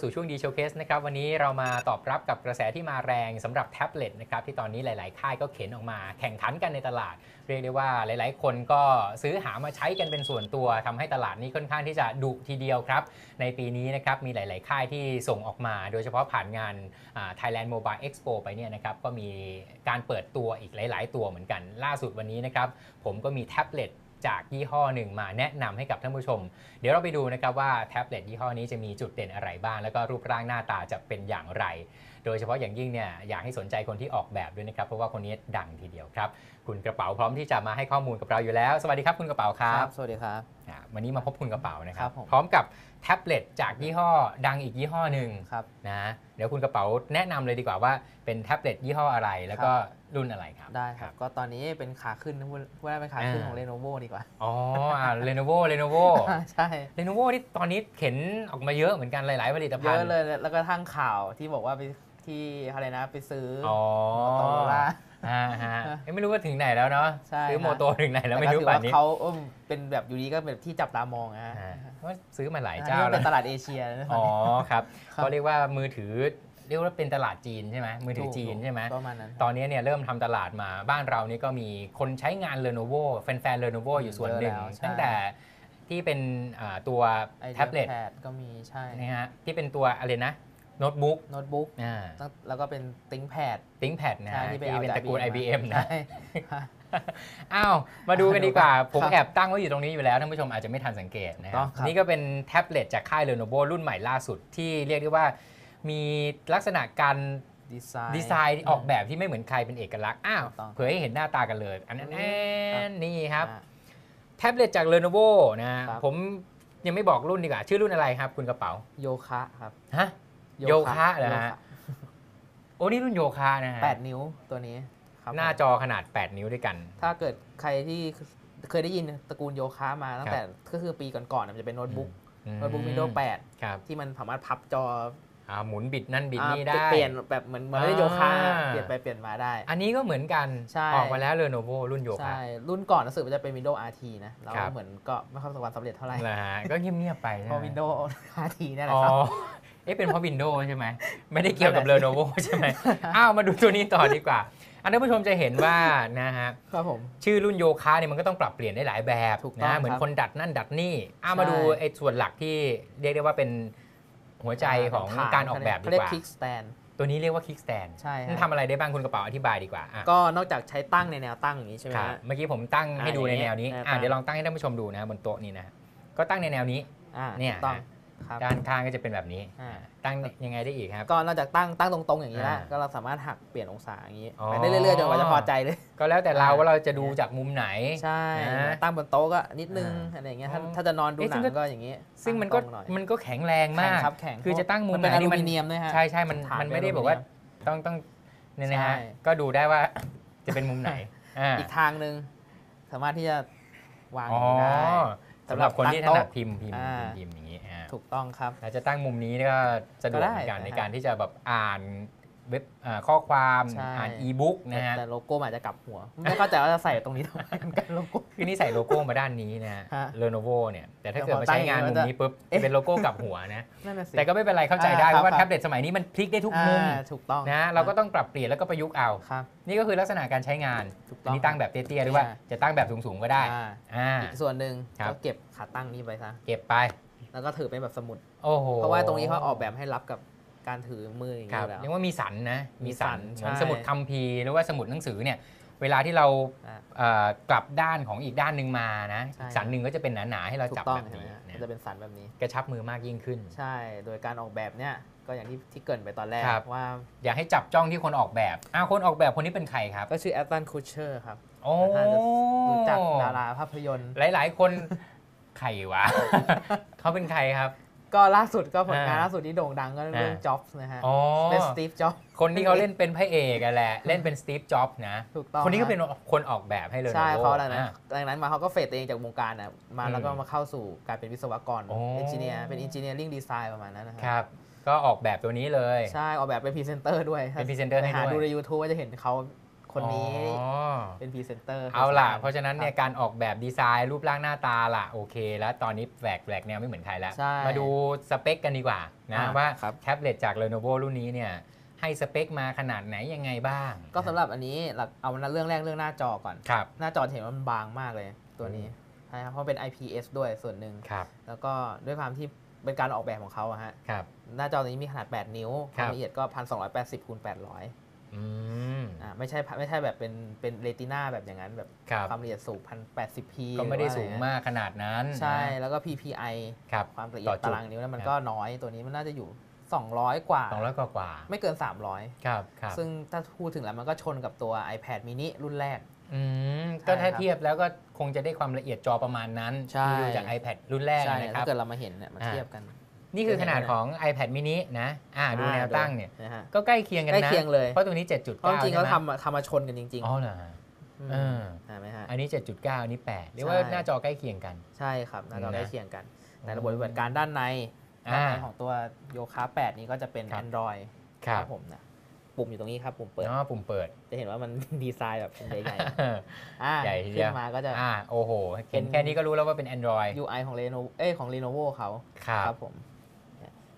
าสู่ช่วงดีโชว์เคสนะครับวันนี้เรามาตอบรับกับกระแสที่มาแรงสำหรับแท็บเล็ตนะครับที่ตอนนี้หลาย ๆ ค่ายก็เข็นออกมาแข่งขันกันในตลาด เรียกได้ว่าหลาย ๆ คนก็ซื้อหามาใช้กันเป็นส่วนตัวทำให้ตลาดนี้ค่อนข้างที่จะดุทีเดียวครับในปีนี้นะครับมีหลาย ๆ ค่ายที่ส่งออกมา โดยเฉพาะผ่านงาน Thailand Mobile Expo ไปเนี่ยนะครับก็มีการเปิดตัวอีกหลาย ๆ ตัวเหมือนกันล่าสุดวันนี้นะครับผมก็มีแท็บเล็ต จากยี่ห้อหนึ่งมาแนะนำให้กับท่านผู้ชม เดี๋ยวเราไปดูนะครับว่าแท็บเล็ตยี่ห้อนี้จะมีจุดเด่นอะไรบ้าง แล้วก็รูปร่างหน้าตาจะเป็นอย่างไร โดยเฉพาะอย่างยิ่งเนี่ยอยากให้สนใจคนที่ออกแบบด้วยนะครับ เพราะว่าคนนี้ดังทีเดียวครับ คุณกระเป๋าพร้อมที่จะมาให้ข้อมูลกับเราอยู่แล้ว สวัสดีครับคุณกระเป๋าครับสวัสดีครับอ่าวันนี้มาพบคุณกระเป๋านะครัครับบผม พร้อมกับแท็บเล็ตจากยี่ห้อดังอีกยี่ห้อหนึ่งครับ นะ เดี๋ยวคุณกระเป๋าแนะนำเลยดีกว่าว่าเป็นแท็บเล็ตยี่ห้ออะไร แล้วก็รุ่นอะไรครับ ได้ครับก็ตอนนี้เป็นขาขึ้นนะพูดว่าเป็นขาขึ้นอ่า ของ Lenovo ดีกว่า อ๋อเลโนโวเลโนโว ใช่เลโนโวที่ตอนนี้เข็นออกมาเยอะเหมือนกันหลาย ๆ ผลิตเยภัณอะฑ์เลยแล้วก็ทั้งข่าวที่บอกว่าไปที่อะไรนะไปซื้อออ๋อ โตโรล่า อ่าฮะเอ้ยไม่รู้ว่าถึงไหนแล้วเนาะใช่ซื้อฮะโมโตถึงไหนแล้วไม่ต่ก็รู้ถือป่าว่านนี้เขาเอิ่มเป็นแบบอยู่ดีก็แบบที่จับตามองนะฮะอ่าว่าซื้อมาหลายอันเจ้านี้มันแล้เป็วนตลาดเอเชียนะอ๋อครับครับก็เรียกว่ามือถือเรียกว่าเป็นตลาดจีนใช่ไหมมือถือถูกจีนใช่ไหมประมาณนั้นตอนนี้เนี่ยเริ่มทำตลาดมาบ้านเรานี่ก็มีคนใช้งาน Lenovo แฟนๆ Lenovo อยู่ส่วนหนึ่งเยอะแล้วใช่ตั้งแต่ที่เป็นอ่าตัวไอเดียแท็บเล็ตแพดก็มีใช่นะฮะที่เป็นตัวอะไรนะ โน้ตบุ๊กโน้ตบุ๊กอ่าแล้วก็เป็นติ้งแพดติ้งแพดนะใช่ฮะที่ไปที่เอาเป็นจากตระกูล IBM IBM นะใช่อ้าวมาดูกันดีกว่า ผมครับแอบตั้งไว้อยู่ตรงนี้อยู่แล้วท่านผู้ชมอาจจะไม่ทันสังเกตนะคต้รัอบงครับนี่ก็เป็นแท็บเล็ตจากค่าย Lenovo รุ่นใหม่ล่าสุดที่เรียกได้ว่ามีลักษณะการดีไซน์ดีไซน์ออกแบบที่ไม่เหมือนใครเป็นเอกลักษณ์อ้าวถูกต้องเผยให้เห็นหน้าตากันเลย อันนั้นอืมครับนี่ครับอ่าแท็บเล็ตจาก Lenovo นะครับผมยังไม่บอกรุ่นดีกว่า ชื่อรุ่นอะไรครับ คุณกระเป๋าโยคะครับฮะ โยคะเหรอฮะโยโอ้นี่รุ่นโยคะนะฮะแปดนิ้วตัวนี้ครับหน้าจอขนาด 8 นิ้วด้วยกัน ถ้าเกิดใครที่เคยได้ยินตระกูลโยคะมาตั้งครับแต่ก็คือปีก่อนๆมันจะเป็นโน้ตบุ๊กอืมโน้ตบุ๊ก Windows ครับ8ที่มันสามารถพับจออ่าหมุนบิดนั่นบิดอ่านี่ได้ เปลี่ยนแบบเหมือนเหมือนไม่ได้โยคะอ่าเปลี่ยนไปเปลี่ยนมาได้ อันนี้ก็เหมือนกันใช่ออกมาแล้ว Lenovo รุ่นโยคะใช่รุ่นก่อนรู้สึกว่าจะเป็น Windows RT นะแล้วครับเหมือนก็ไม่ค่อยประสบความสำเร็จเท่าไหร่นะฮะก็เงียบๆไปใช่เพไหมราะ Windows RT เนี่ยแหละอ๋อครับ เอ๊ะเป็นเพราะ Windows ใช่ไหมไม่ได้เกี่ยวกับนั่นแหละ Lenovo ใช่ไหมอ้าวมาดูตัวนี้ต่อดีกว่า อันท่านผู้ชมจะเห็นว่านะฮะครับผมชื่อรุ่นโยคะเนี่ยมันก็ต้องปรับเปลี่ยนได้หลายแบบถูกต้องนะเหมือนครับคนดัดนั่นดัดนี่อ้าวใช่มาดูไอ้ส่วนหลักที่เรียกได้ว่าเป็นหัวใจของฐนการออกแบบดีเขาเรียกกว่า kick stand ตัวนี้เรียกว่า kickstand ใช่ฮะมันทำอะไรได้บ้างคุณกระเป๋าอธิบายดีกว่าอะก็นอกจากใช้ตั้งในแนวตั้งอย่างนี้ใช่ไหมครับฮะเมื่อกี้ผมตั้งให้ดูในแนวนี้อ่าอะตั้งเดี๋ยวลองตั้งให้ท่านผู้ชมดูนะบนโต๊ะนี้นะก็ตั้งในแนวนี้อ่าเนี่ยถูกต้องครับ ด้านข้างก็จะเป็นแบบนี้อ่าตั้งยังไงได้อีกครับ ก็นอกจากตั้งตั้งตรงๆอย่างนี้แล้วอ่าก็เราสามารถหักเปลี่ยนองศาอย่างนี้อ๋อไปได้เรื่อยๆจนกว่าจะพอใจเลย ก็แล้วแต่เราอ่าว่าเราจะดูจากมุมไหน ใช่นะตั้งบนโต๊ะก็นิดนึงอ่าอะไรอย่างเงี้ย ถ้าอ๋อถ้าจะนอนดูเอ๊ะหนังซึ่งก็ก็อย่างนี้ ซึ่งมันก็ตั้ตรหอยมันก็แข็งแรงมากแข็งครับแข็งคือจะตั้งมุมนเป็นไหนอนี่ลูมันมิเนียมด้วยฮะ ใช่ใช่มันฐานมันไม่ได้เป็นบอกว่าอลูมิเนียต้องต้องเนี่ยนะฮะใช่ก็ดูได้ว่าจะเป็นมุมไหนอ่าอีกทางหนึ่งสามารถที่จะวางออ๋อย่างนี้ได้สำหรับคนที่ถตั้งนัดโต๊ะพิมพ์พิมพ์อ่าพิมพ์อย่างนี้อ่า ถูกต้องครับเราจะตั้งมุมนี้ก็สะดวกก็ได้ในการนะฮะในการที่จะแบบอ่านเว็บอ่าข้อความใช่อ่านอีบุ๊กนะฮะแต่โลโก้มันอาจจะกลับหัว ไม่เข้าใจว่าจะใส่ตรงนี้ทำไมเหมือนกันโลโก้คือนี่ใส่โลโก้มาด้านนี้นะฮะฮะ Lenovo เนี่ยแต่ถ้าเกิดแต่พอมาใช้งานตั้มุงมอย่างนี้นี้ปุ๊บเอ๊ะจะเป็นโลโก้กลับหัวนะนั่นน่ะสิแต่ก็ไม่เป็นไรเข้าใจได้อ่าเพราะว่าครับแท็บเล็ตสมัยนี้มันพลิกได้ทุกมุมอ่าถูกต้องนะเราก็ต้องปรับเปลี่ยนแล้วก็ประยุกต์เอาครับนี่ก็คือลักษณะการใช้งานถูกอัต้นองนี้ตั้งแบบเตี้ยๆหรือว่าอ่าจะตั้งแบบสูงๆก็ได้อ่าอ่าอีกส่วนหนึ่งครับก็เก็บขาตั้งนี้ไปซะเก็บไป แล้วก็ถือเป็นแบบสมุด โอ้โหเพราะว่าตรงนี้เขาออกแบบให้รับกับการถือมืออย่างครันี้บแล้ว เรียกว่ามีสันนะมีสันมีสันเหมือนใช่สมุดคัมภีร์หรือว่าสมุดหนังสือเนี่ยเวลาที่เราอ่า เอ่อกลับด้านของอีกด้านหนึ่งมานะใช่อีกสันหนึ่งก็จะเป็นหนาๆให้เราถูจับกต้องแบบเห็นไหมนี้ฮะนะมันจะเป็นสันแบบนี้ กระชับมือมากยิ่งขึ้น ใช่ โดยการออกแบบเนี่ยก็อย่างที่ที่เกรินไปตอนแรกครับ ว่าอยากให้จับจ้องที่คนออกแบบอ้าวคนออกแบบคนนี้เป็นใครครับก็ชื่อแอตตันคูเชอร์ครับ โอ้ท่านจะ รู้จักดาราภาพยนตร์ หลาย ๆ คน ใครวะ เขาเป็นใครครับ ก็ล่าสุดก็ผลงานอ่าล่าสุดที่โด่งดังก็เรื่องอ่าจ็อบส์นะฮะอ๋อเป็นสตีฟจ็อบส์คนที่เขาเล่นเป็นพระเอกอะแหละ เล่นเป็นสตีฟจ็อบส์นะ ถูกต้อง คนนี้ก็ฮะเป็นคนออกแบบให้เลยใช่โเขาอะไรนะอะดังนั้นมาเขาก็เฟดตัวเองจากวงการนะมาอืมแล้วก็มาเข้าสู่การเป็นวิศวกรโอ้เอนจิเนียร์เป็นเอนจิเนียริ่งดีไซน์ประมาณนั้นนะคครับก็ออกแบบตัวนี้เลย ใช่ ออกแบบเป็นพรีเซนเตอร์ด้วย เป็นพรีเซนเตอร์ให้หาด้วยดูใน YouTube ว่าจะเห็นเขา คนนี้อ๋อเป็นพรีเซนเตอร์เอาล่ะโฆษณเพราะฉะนั้นเนี่ยการออกแบบดีไซน์รูปร่างหน้าตาล่ะโอเค แล้วตอนนี้แหวกแหวกแนวไม่เหมือนใครแล้ว ใช่มาดูสเปคกันดีกว่านะอ่าว่าครับ แท็บเล็ตจาก Lenovo รุ่นนี้เนี่ยให้สเปคมาขนาดไหนยังไงบ้างก็สำหรับอันนี้หลักเอาเรื่องแรกเรื่องหน้าจอก่อน ครับ หน้าจอจะเห็นว่ามันบางมากเลยตัวนี้ใช่ครับเพราะเป็น IPS ด้วยส่วนหนึ่ง ครับแล้วก็ด้วยความที่เป็นการออกแบบของเขาอะฮะ ครับ หน้าจอตัวนี้มีขนาด 8 นิ้ว คครัวามบละเอียดก็ 1280คูณ800 อืมอ่าไม่ใช่ไม่ใช่แบบเป็นเป็นเรตินาแบบอย่างนั้นแบบครับความละเอียดสูง 1080p ก็ไม่ได้หรือว่าอะรสูงมากขนาดนั้น ใช่นะแล้วก็ PPI ครับความละเอียต่ดอจุดตารางนิ้วนั้นมันครับก็น้อยตัวนี้มันน่าจะอยู่ 200 กว่าสองร้อยกว่ากว่า ไม่เกิน 300 ครับครับซึ่งถ้าพูดถึงแล้วมันก็ชนกับตัว iPad mini รุ่นแรกอืมก็ใช่ถ้าครับเทียบแล้วก็คงจะได้ความละเอียดจอประมาณนั้นใช่ที่ดูจาก iPad รุ่นแรกใช่นะคถ้ารับเกิดเรามาเห็นเนี่ยมาอ่าเทียบกัน นี่คือขนาดของ iPad mini นะ อ่าดูแนวตั้งเนี่ย นะฮะก็ใกล้เคียงกันใกล้นะเคียงเลย เพราะตัวนี้ 7.9เพราะจริงๆใช่เขาไหมทำมาทำมาชนกันจริงอ๋อเหรอฮะๆมเออใช่ไหมฮะ อันนี้ 7.9 อันนี้ 8 เรียกว่าใช่ หน้าจอใกล้เคียงกัน ใช่ครับหน้าจอนะใกล้เคียงกัน แต่ระบบปฏิบัติการด้านในอ่าด้านในของตัวโยคะ8นี้ก็จะเป็น ครับ Android ครับ ผมนะปุ่มอยู่ตรงนี้ครับปุ่มเปิดอ๋อปุ่มเปิด จะเห็นว่ามัน ดีไซน์แบบใหญ่ๆอ่าใหญ่ทีเดีขึ้ยวนมาก็จะ อ่าโอ้โหเป็เห็นนแค่นี้ก็รู้แล้วว่าเป็น Android UI ของ Lenovo เอ้ยของ Lenovo เขาครับ ผม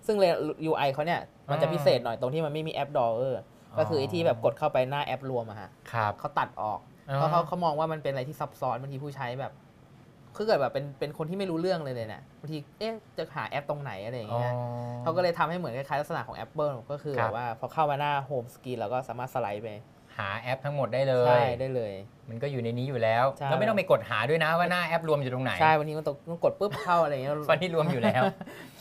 เนี่ยซึ่ง Le- UI เขาเนี่ยมันจะอ่าพิเศษหน่อยตรงที่มันไม่มีแอป Drawer ก็คือไอ้ที่แบบกดเข้าไปหน้าแอปรวมอะฮะครับเขาตัดออกอ๋อเพราะเขาเขามองว่ามันเป็นอะไรที่ซับซ้อนบางทีผู้ใช้แบบคือเกิดแบบเป็นเป็นคนที่ไม่รู้เรื่องเลยเลยเนี่ยบางทีเอ๊ะจะหาแอปตรงไหนอะไรอย่างอ๋อเงี้ยเขาก็เลยทำให้เหมือนคล้ายๆลักษณะของ Apple ก็คือครัแบบบว่าพอเข้ามาหน้าโฮมสกรีนเราก็สามารถสไลด์ไปหาแอปทั้งหมดได้เลใช่ยได้เลย มันก็อยู่ในนี้อยู่แล้วใช่แล้วไม่ต้องไปกดหาด้วยนะว่าหน้าแอปรวมอยู่ตรงไหนใช่วันนี้มันต้องต้องกดปุ๊บเข้าอะไรอย่างเงี้ยฟันที่รวมอยู่แล้ว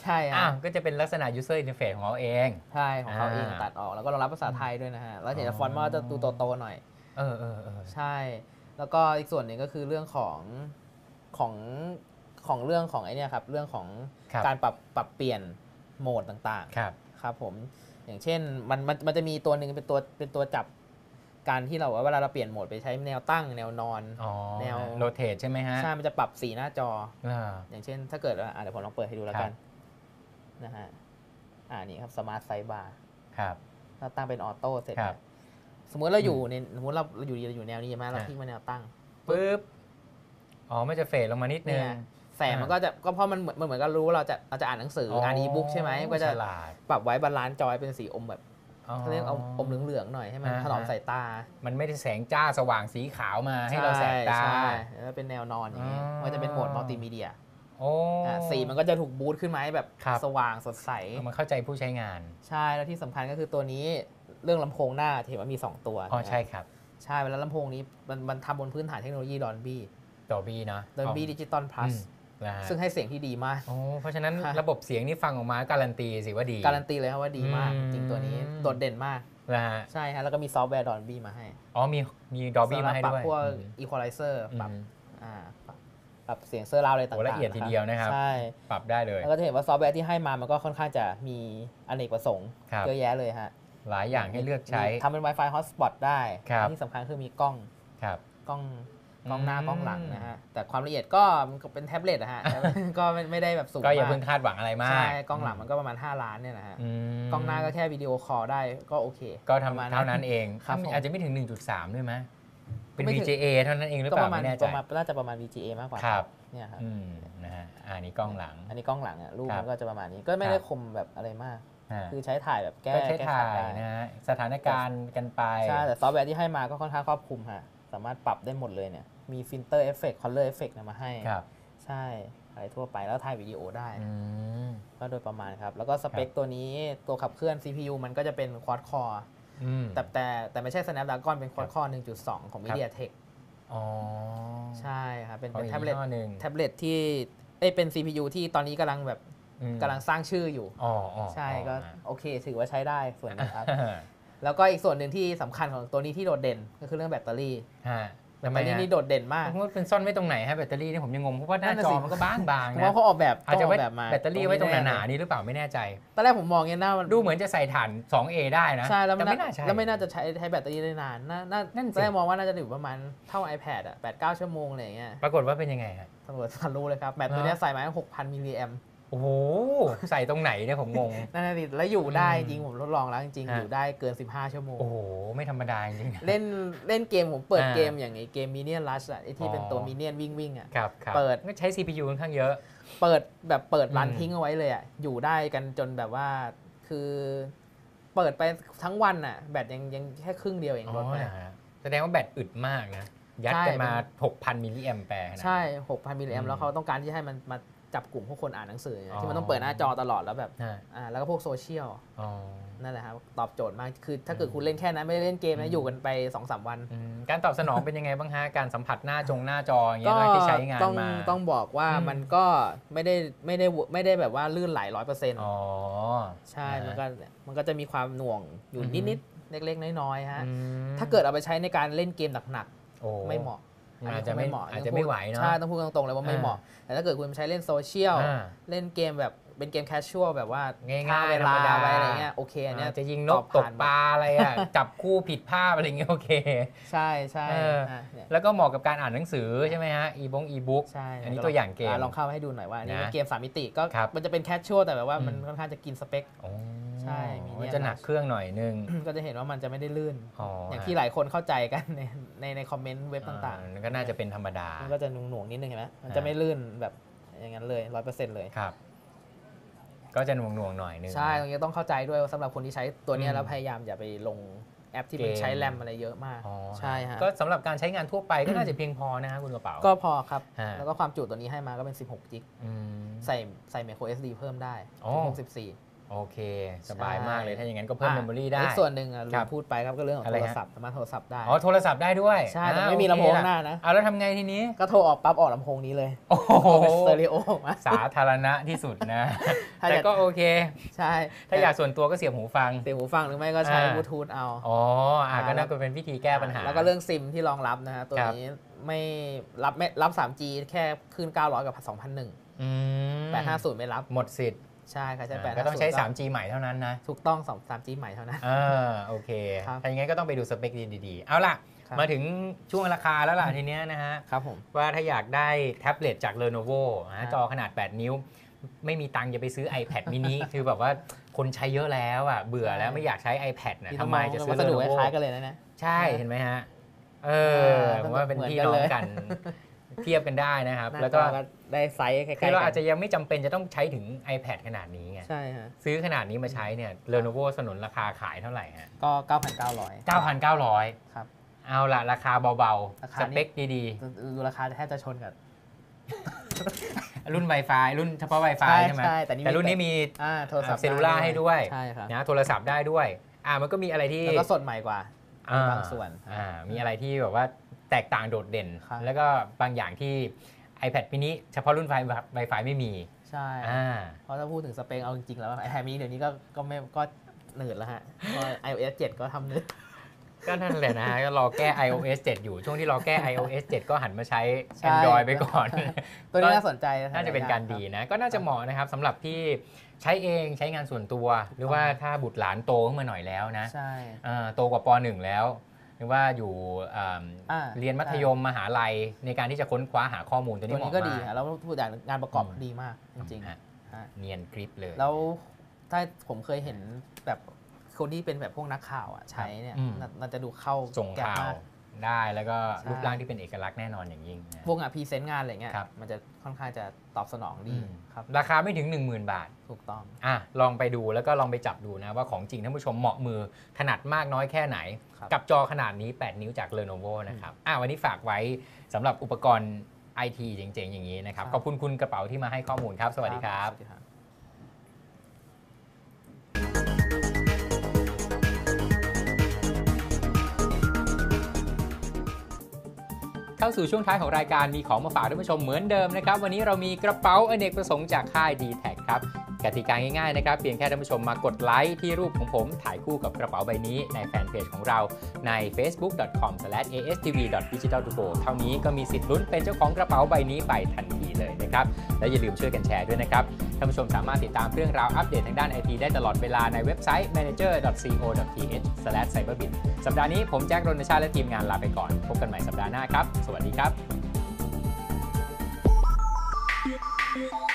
ใช่อ้าฮะวก็จะเป็นลักษณะ user interface ของเราเอง ใช่ของเขาเองอ่า ตัดออกแล้วก็รองรับภาษาไทยด้วยนะฮะ แล้วเห็นอ๋อฟอนต์มันก็จะดูโตๆหน่อย เออเออเออใช่ แล้วก็อีกส่วนหนึ่งก็คือเรื่องของของของเรื่องของไอเนี่ยครับ เรื่องของครับการปรับปรับเปลี่ยนโหมดต่างครับ ๆ ครับผม อย่างเช่นมันมันมันจะมีตัวหนึ่งเป็นตัวเป็นตัวจับการที่เราว่าเวลาเราเปลี่ยนโหมดไปใช้แนวตั้งแนวนอน อ๋อแนว โรเทตใช่ไหมฮะใช่ มันจะปรับสีหน้าจอ อ่า อย่างเช่น ถ้าเกิดว่าอะเดี๋ยวผมลองเปิดให้ดูแล้วครักับ นนะฮะอ่านี่ครับสมาร์ทไซบาร์ครับเราตั้งเป็นออโต้เสร็จครับนะสมมติเราอยู่ในสมมติเราเราอยู่ดีเราอยู่แนวนี้ใช่ไหมเราอะคลิกมาแนวตั้งปึ๊บอ๋อมันจะเฟดลงมานิดนึเนี่งยแสงมันก็จะก็เพราะมันเหมือนมันเหมือนกับรู้ว่าเราจะเราจะอ่านหนังสืออ่านอีบุ๊กใช่ไหมก็จะฉลาดปรับไว้บาลานซ์จอยเป็นสีอมแบบอ๋อเขาเรียกเอาอมเหลืองๆหน่อยให้มันอ่าถนอมสายตา มันไม่ได้แสงจ้าสว่างสีขาวมาให้เราแสบตาใช่แล้วเป็นแนวนอนอย่างนี้อ๋อมันจะเป็นโหมดมัลติมีเดียโอ้อะ สีมันก็จะถูกบูตขึ้นมาให้แบบครับสว่างสดใสเอามาเข้าใจผู้ใช้งาน ใช่แล้วที่สำคัญก็คือตัวนี้เรื่องลำโพงหน้าเห็นว่ามี 2 ตัวอ๋อนะใช่ครับ ใช่แล้วลำโพงนี้มันมันทำบนพื้นฐานเทคโนโลยีดอนบี้ดอบี้นะดอนบี้ดิจิตอลพลัสนะฮะซึ่งให้เสียงที่ดีมากโอ้เพราะฉะนั้นค่ะระบบเสียงนี่ฟังออกมาการันตีสิว่าดี การันตีเลยครับว่าดีมากอืมจริงตัวนี้โดดเด่นมากนะฮะใช่ฮะแล้วก็มีซอฟต์แวร์ดอนบี้มาให้ อ๋อมีมีดอบี้สำหรัมาให้ปรับด้วยพวกอืมอีควอไลเซอร์ปรับอืมอ่า ปรับปรับเสียงเซอร์ราวอะไรต่างโอ้ๆละเอียดทีเดียวนะครับ ใช่ ปรับได้เลย แล้วก็จะเห็นว่าซอฟต์แวร์ที่ให้มามันก็ค่อนข้างจะมีอเนกประสงค์ครับเยอะแยะเลยฮะ หลายอย่างให้เลือกใช้ทำเป็น Wi-Fi hotspot ได้ครับที่สำคัญคือมีกล้องครับกล้องกล้องหน้าอืมกล้องหลังนะฮะ แต่ความละเอียดก็มันก็เป็นแท็บเล็ตอะฮะ ก็ไม่ไม่ได้แบบสูงก็อย่ามาเพิ่งคาดหวังอะไรมาก ใช่ กล้องหลังมันก็ประมาณ 5 ล้านเนี่ยนะฮะอืมกล้องหน้าก็แค่วิดีโอคอลได้ก็โอเค ก็ประทำมาณเท่านั้นเองครับผมอาจจะไม่ถึง 1.3 ด้วยไหม เป็นไม่ถึง VGA เท่านั้นเองหรือก็เปปล่าระมาณไม่แน่ใจประมาณน่าจะประมาณ VGA มากกว่าครับเนี่ยครับอืมนะฮะอ่านี่กล้องหลัง อันนี้กล้องหลังอะรูปครับมันก็จะประมาณนี้ก็ไม่ได้คมแบบอะไรมากอ่าคือใช้ถ่ายแบบแก้ก็ใช้แก้ถ่าขัดยได้นะฮะสถานการณ์กันไปใช่แต่ซอฟต์แวร์ที่ให้มาก็ค่อนข้างครอบคลุมฮะสามารถปรับได้หมดเลยเนี่ยมีฟิลเตอร์เอฟเฟกต์คอลเลอร์เอฟเฟกต์มาให้ครับใช่อะไรทั่วไปแล้วถ่ายวิดีโอได้อืมก็โดยประมาณครับ แล้วก็สเปคตัวนี้ตัวขับเคลื่อน CPU มันก็จะเป็น Quad Core อืม แต่แต่แต่ไม่ใช่ Snapdragon เป็น Quad Core 1.2 ของครับ MediaTek อ๋อ ใช่ครับ เป็นขอเป็นอีกแท็บเล็ตยี่ห้อหนึ่งแท็บเล็ตที่เอ้ยเป็น CPU ที่ตอนนี้กำลังแบบอืมกำลังสร้างชื่ออยู่ อ๋ออ๋อใช่อ๋อก็อะโอเค ถือว่าใช้ได้ส่วนหนึงครับฮะแล้วก็อีกส่วนหนึ่งที่สำคัญของตัวนี้ที่โดดเด่นก็คือเรื่องแบตเตอรี่ ฮะแบทำตไมเตอรี่ฮะนี่โดดเด่นมากผมว่าเป็นซ่อนไว้ตรงไหนฮะแบตเตอรี่นี่ผมยังงงเพราะว่าหน้านั่นน่ะจสิอมันก็บางบางผมนะว่าเขาออกแบบอาจจะต้องอไว้อกแบบมาแบตเตอรี่ไว้ตรงหนาแๆนี่หรือเปล่าไม่แน่ใจตอนแรกผมมองเนี่ยหน้ามันดูเหมือนจะใส่ถ่าน 2A ได้นะใช่แล้วแต่ไม่ไม่น่าน่าใช่แล้วไม่น่าจะใช้ใช้แบตเตอรี่ได้นานน่าน่านั่นสิตอนแรกมองว่าน่าจะอยู่ประมาณเท่า iPad อะแปดเก้าชั่วโมงอะไรอย่างเงี้ยปรากฏว่าเป็นยังไงฮะตำรวจทะลุเลยครับแบตตัวเนี้ยใส่มา6,000มิลลิแอม โอ้โห ใส่ตรงไหนเนี่ยผมงง นั่นแหละสิแล้วอยู่ได้อืมจริงผมทดลองแล้วจริงๆ ฮะ อยู่ได้เกิน 15 ชั่วโมง โอ้โห ไม่ธรรมดาจริงๆนะ เล่นเล่นเกมผมเปิดอ่าเกมอย่างไอเกมมิเนียนรัชอะไอที่เป็นอ๋อตัวมิเนียนวิ่งวิ่งๆอะ ครับครับเปิด ก็ใช้ CPU ค่อนข้างเยอะ เปิดแบบเปิดรันอืม ทิ้งเอาไว้เลยอะอยู่ได้กันจนแบบว่าคือเปิดไปทั้งวันอะแบตยังยังแค่ครึ่งเดียวเองอ๋ลดอไปนะฮะแสดงว่าแบตอึดมากนะ ยัดใช่กันมา มัน 6,000 มิลลิแอมแปร์ขนาดนั้น ใช่ 6,000มิลลิแออืมมแล้วเขาต้องการที่จะให้มันมา จับกลุ่มพวกคนอ่านหนังสือไงอ๋อที่มันต้องเปิดหน้าจอตลอดแล้วแบบฮะอ่าแล้วก็พวกโซเชียลอ๋อนั่นแหละครับตอบโจทย์มากคือถ้าเกิดอืมคุณเล่นแค่นั้นไม่ได้เล่นเกมอืนะมอยู่กันไป2อสวันอืมการตอบสนองเป็นยังไงบ้างฮะการสัมผัสหน้าจงหน้าจออย่างเงี้ก็ยนะที่ใช้งานต้องมาต้องบอกว่าอืมมันก็ไม่ได้ไม่ได้ไม่ได้แบบว่าลื่นไหลร้อยเปอร์เซ็นต์อ๋อใช่นะฮะมันก็มันก็จะมีความหน่วงอยู่อือฮึนิดๆเล็กๆน้อยๆฮะอืมถ้าเกิดเอาไปใช้ในการเล่นเกมหนักโอ้ๆไม่เหมาะ อาจจะไม่เหมาะอาจจะไม่ไหวเนาะใช่ต้องพูดตรงๆเลยว่าไม่อ่าเหมาะ แต่ถ้าเกิดคุณใช้เล่นโซเชียลอ่าเล่นเกมแบบเป็นเกมแคชชวลแบบว่าง่ายๆฆ่เวลาธรรมดาไปอะไรเงี้ยโอเคอันเนี้ยอาจจะยิงนตกอบตกผ่านปลาอะไรอะจับคู่ผิดภาพอะไรเงี้ยโอเค ใช่ใช่เอออะเนี่ยแล้วก็เหมาะกับการอ่านหนังสือใช่ไหมฮะอีบงอีบุ๊กใช่อันนี้ตัวอย่างเกมลองเข้าให้ดูหน่อยว่าอันนี้นะเป็นเกมสามมิติก็ครับมันจะเป็นแคชชวลแต่แบบว่ามันอืมค่อนข้างจะกินสเปคโอ้ ใช่มีเนี่ยมันจะหนักเครื่องหน่อยนึง ก็จะเห็นว่ามันจะไม่ได้ลื่นอ๋อออย่างที่หลายคนเข้าใจกันในในในคอมเมนต์เว็บต่างๆก็น่าจะเป็นธรรมดาๆมันก็จะหน่วงๆนิดนึงเห็นไหมมันอ่าจะไม่ลื่นแบบอย่างนั้นเลยร้อยเปอร์เซ็นต์เลยครับก็จะหน่วงๆหน่อยนึงใช่ตรงนี้ต้องเข้าใจด้วยว่าสำหรับคนที่ใช้ตัวเนี้อืยมแล้วพยายามอย่าไปลงแอปที่มันเกมใช้แรมอะไรเยอะมากอ๋อใช่ฮะก็สำหรับการใช้งานทั่วไปก็น่าจะเพียงพอนะฮะคุณกระเป๋า ก็พอครับฮะแล้วก็ความจุตัวนี้ให้มาก็เป็น 16 จิกอืมใส่ใส่ micro SD เพิ่มได้อ๋อถึง64 โอเค สบายมากเลยใช่ถ้าอย่างนั้นก็เพิ่มเมมโมรี่ได้ อีกส่วนหนึ่งอะลืครัมบพูดไปครับก็เรื่องของอะไรโทฮะรศัพท์สามารถโทรศัพท์ได้ อ๋อ โทรศัพท์ได้ด้วย ใช่ แต่อ่าไม่มีโอลำโพงเคหน้านะเอาแล้วทำไงทีนี้ ก็โทรออกปั๊บออกลำโพงนี้เลย โอ้โหเป็นสเตอริโอออกมาสาธารณะที่สุดนะถ้าแต่อยากก็โอเค ใช่ ถ้าอยากส่วนตัวก็เสียบหูฟัง เสียบหูฟังหรือไม่ก็ใช้อ่าบลูทูธเอา อ๋ออะอ่าก็น่าจะเป็นวิธีแก้ปัญหา แล้วก็เรื่องซิมที่รองรับนะฮะตัวครับนี้ไม่รับไม่รับ 3G แค่ขึ้น900กับ2001อืม850 ไม่รับ หมดสิทธิ์ ใช่ค่ะใช้อ่า850ก็ต้องใช้ 3G ใหม่เท่านั้นนะ ถูกต้อง2 3G ใหม่เท่านั้นอ่าโอเคครับถ้าอย่างงั้นก็ต้องไปดูสเปคดีๆ เอาล่ะครับมาถึงช่วงราคาแล้วล่ะทีเนี้ยนะฮะ ครับผม ว่าถ้าอยากได้แท็บเล็ตจาก Lenovo ครันะบจอขนาด 8 นิ้ว ไม่มีตังค์จะไปซื้อ iPad mini คือแบบว่าคนใช้เยอะแล้วอะเบื่อแล้วไม่อยากใช้ iPad นะที่ทำไมจะซื้อวัสดุค Lenovo ล้ายๆกันเลยนะเนี่ยใช่เห็นไหมฮะ เอออ่าผมว่าเป็นเหมือนพี่กันน้องเลยกัน เทียบกันได้นะครับ หน้าแล้วจก็อได้ไซส์คล้ายๆคือเรากัอาจนจะยังไม่จำเป็นจะต้องใช้ถึง iPad ขนาดนี้ไงใช่ฮะซื้อขนาดนี้มาใช้เนี่ย Lenovo สนุนราคาขายเท่าไหร่ฮะก็ 9,900 9,900 ครับ เอาละราคาเบาราๆ คาสนี้ เปคดีดูราคาแทบจะชนกับ ๆ รุ่น Wi-Fi รุ่นเฉพาะ Wi-Fi ใช่ใช่ไหมใช่แต่นี่แต่รุ่นนี้มี อ่าโทรศัพท์เซลลูล่าให้ด้วย ใช่ครับนะโทรศัพท์ได้ด้วย อ่ามันก็มีอะไรที่แล้วก็สดใหม่กว่า อ่บางส่วน อ่ามีอะไรที่แบบว่า แตกต่างโดดเด่น ครับ แล้วก็บางอย่างที่ iPad mini เฉพาะรุ่นไฟ Wi-Fi ไม่มีใช่ อ่า เพราะถ้าพูดถึงสเปคเอาจริงๆ แล้วไอแฮมีเดี๋ยวนี้ก็ก็ไม่ก็หนืดแล้วฮะเพราะ iOS 7 ก็ทำหนืด ก็นั่นแหละนะฮะก็รอแก้ iOS 7 อยู่ ช่วงที่รอแก้ iOS 7 ก็หันมาใช้ ใช่ Android ไปก่อน ตัวนี้น่าสนใจน่าจะเป็นการดีนะ ก็น่าจะเหมาะนะครับสำหรับที่ใช้เองใช้งานส่วนตัว หรือว่าถ้าบุตรหลานโตขึ้นมาหน่อยแล้วนะใช่อ่าโตกว่าป .1 แล้วห รือว่าอยู่อ่าอ่าเรียนมัธยมมหาลัยในการที่จะค้นคว้าหาข้อมูลตัวตัวนี้เหนี้มาะก็ดีมากฮะแล้วพูดอย่างงานประกอบอืม ดีมากจริงฮะๆฮะเนียนกริปเลย แล้วถ้าผมเคยเห็นแบบคนที่เป็นแบบพวกนักข่าวอะใช้เนี่ยอืม น่าน่าจะดูเข้าส่งแก็บข่าวมาก ได้แล้วก็ใช่ รูปร่างที่เป็นเอกลักษณ์แน่นอนอย่างยิ่งนะพวกงานพรีเซนต์งานอะไรเงี้ยครับ มันจะค่อนข้างจะตอบสนองดีอืมครับราคาไม่ถึง 10,000 บาท ถูกต้อง อะลองไปดูแล้วก็ลองไปจับดูนะว่าของจริงท่านผู้ชมเหมาะมือถนัดมากน้อยแค่ไหน ครับ กับจอขนาดนี้ 8 นิ้วจาก Lenovo นะครับอะวันนี้ฝากไว้สำหรับอุปกรณ์ไอทีเจ๋งๆ อย่างนี้นะครับครับขอบคุณคุณกระเป๋าที่มาให้ข้อมูลครับ สวัสดีครับ สวัสดีครับ เข้าสู่ช่วงท้ายของรายการมีของมาฝากท่านผู้ชมเหมือนเดิมนะครับ วันนี้เรามีกระเป๋าอเนกประสงค์จากค่าย d t แทครับ กติกาง่ายๆนะครับเพียงแค่ท่านผู้ชมมากดไลค์ที่รูปของผมถ่ายคู่กับกระเป๋าใบนี้ในแฟนเพจของเราใน facebook.com/astv.digitaltogo เท่านี้ก็มีสิทธิ์ลุ้นเป็นเจ้าของกระเป๋าใบนี้ไปทันทีเลยนะครับและอย่าลืมช่วยกันแชร์ด้วยนะครับท่านผู้ชมสามารถติดตามเรื่องราวอัปเดตทางด้านไอทีได้ตลอดเวลาในเว็บไซต์ manager.co.th/cyberbit สัปดาห์นี้ผมแจ็ครณชาติและทีมงานลาไปก่อน พบกันใหม่สัปดาห์หน้าครับ สวัสดีครับ